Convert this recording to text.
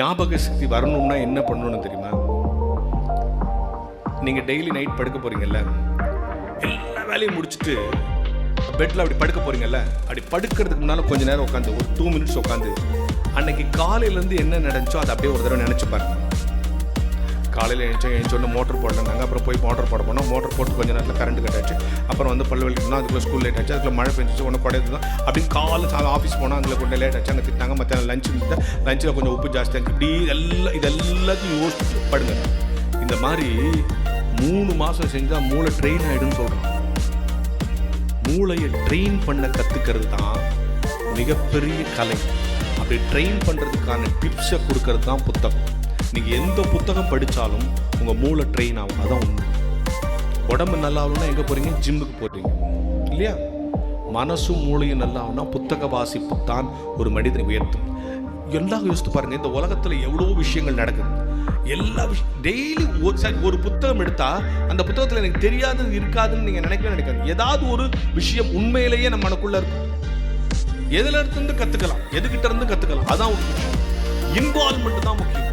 ஞாபக சக்தி வரணும்னா என்ன பண்ணணும்னு தெரியுமா? நீங்கள் டெய்லி நைட் படுக்க போகிறீங்கல்ல எல்லா வேலையும் முடிச்சுட்டு பெட்டில் அப்படி படுக்க போகிறீங்கல்ல அப்படி படுக்கிறதுக்கு முன்னால் கொஞ்ச நேரம் உட்காந்து ஒரு டூ மினிட்ஸ் உட்காந்து அன்னைக்கு காலையிலேருந்து என்ன நடந்துச்சோ அதை அப்படியே ஒரு தடவை நினச்சி பாருங்க. காலையில் எழுந்தோம் எழுந்தோடனே மோட்டர் போடணுங்க அப்புறம் போய் மோட்டர் போட போனோம். மோட்டர் போட்டு கொஞ்ச நேரத்தில் கரண்ட் கட் ஆச்சு அப்புறம் வந்து பல்லு வலிக்கணும் அதுக்குள்ளே ஸ்கூல் லேட் ஆச்சு. அதுக்குள்ள மழை பெஞ்சிச்சு. ஒன்று குடையது தான். அப்படின்னு காலை சாலை ஆஃபீஸ் போனால் அதில் கொஞ்சம் லேட் ஆச்சு. அங்கே திட்டாங்க மத்தியானம் லஞ்ச் இருந்துட்டு லஞ்சில் கொஞ்சம் உப்பு ஜாஸ்தியாக இருக்குது இப்படி எல்லாம் இது எல்லாத்தையும் யோசிச்சு படுங்க. இந்த மாதிரி மூணு மாதம் செஞ்சால் மூளை ட்ரெயின் ஆகிடும்னு சொல்கிறோம் மூளையை ட்ரெயின் பண்ண கற்றுக்கிறது தான் மிகப்பெரிய கலை. அப்படி ட்ரெயின் பண்ணுறதுக்கான டிப்ஸை கொடுக்கறது தான் புத்தகம். நீங்கள் எந்த புத்தகம் படித்தாலும் உங்கள் மூளை ட்ரெயின் ஆகும். அதான் உண்மை. உடம்பு நல்லா ஆகணும்னா எங்கே போகிறீங்க ஜிம்முக்கு போகிறீங்க இல்லையா? மனசும் மூளையும் நல்லா ஆகும்னா புத்தக வாசிப்பு தான் ஒரு மனிதனை உயர்த்தும். எல்லாம் யோசித்து பாருங்க இந்த உலகத்தில் எவ்வளோ விஷயங்கள் நடக்குது. எல்லா விஷயம் டெய்லி ஒரு சரி ஒரு புத்தகம் எடுத்தால் அந்த புத்தகத்தில் எனக்கு தெரியாதது இருக்காதுன்னு நீங்கள் நினைக்கவே நினைக்காது ஏதாவது ஒரு விஷயம் உண்மையிலேயே நம்ம மனக்குள்ளே இருக்கும். எதுல இருந்து கற்றுக்கலாம் எதுக்கிட்ட இருந்து கற்றுக்கலாம் அதான் ஒரு விஷயம் இன்வால்மெண்ட் தான் முக்கியம்.